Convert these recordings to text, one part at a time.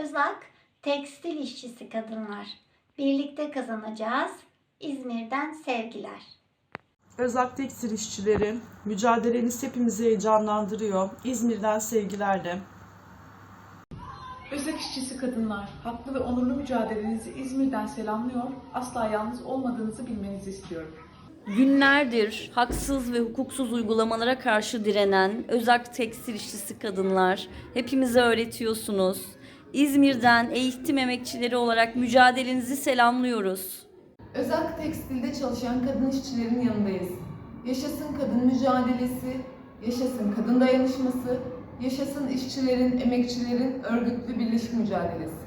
Özak tekstil işçisi kadınlar. Birlikte kazanacağız. İzmir'den sevgiler. Özak Tekstil işçileri, mücadeleniz hepimizi heyecanlandırıyor. İzmir'den sevgilerle. Özek işçisi kadınlar, haklı ve onurlu mücadelenizi İzmir'den selamlıyor, asla yalnız olmadığınızı bilmenizi istiyorum. Günlerdir haksız ve hukuksuz uygulamalara karşı direnen özak tekstil işçisi kadınlar hepimize öğretiyorsunuz. İzmir'den eğitim emekçileri olarak mücadelenizi selamlıyoruz. Özak Tekstil'de çalışan kadın işçilerin yanındayız. Yaşasın kadın mücadelesi, yaşasın kadın dayanışması, yaşasın işçilerin, emekçilerin örgütlü birleşik mücadelesi.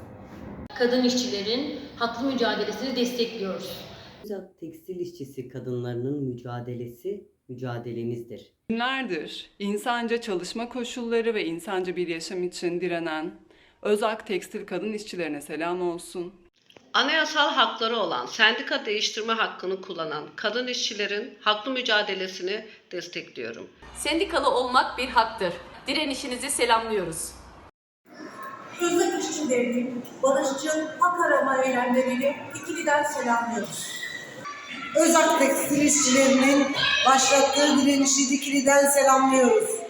kadın işçilerin haklı mücadelesini destekliyoruz. Özak tekstil işçisi kadınlarının mücadelesi mücadelemizdir. Günlerdir insanca çalışma koşulları ve insanca bir yaşam için direnen Özak Tekstil kadın işçilerine selam olsun. Anayasal hakları olan sendika değiştirme hakkını kullanan kadın işçilerin haklı mücadelesini destekliyorum. Sendikalı olmak bir haktır. Direnişinizi selamlıyoruz. Özlem işçilerinin barışçıl hak arama eylemlerini ikiliden selamlıyoruz. Özak Tekstil işçilerinin başlattığı direnişi Dikili'den selamlıyoruz.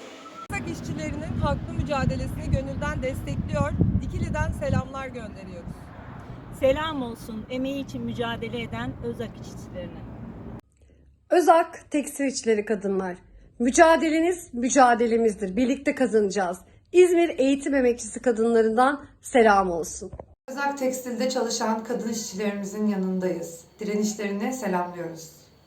Haklı mücadelesini gönülden destekliyor, Dikili'den selamlar gönderiyoruz. Selam olsun emeği için mücadele eden Özak işçilerine. Özak Tekstil İşçileri Kadınlar. Mücadeleniz mücadelemizdir. Birlikte kazanacağız. İzmir Eğitim Emekçisi Kadınlarından selam olsun. Özak Tekstil'de çalışan kadın işçilerimizin yanındayız. Direnişlerini selamlıyoruz.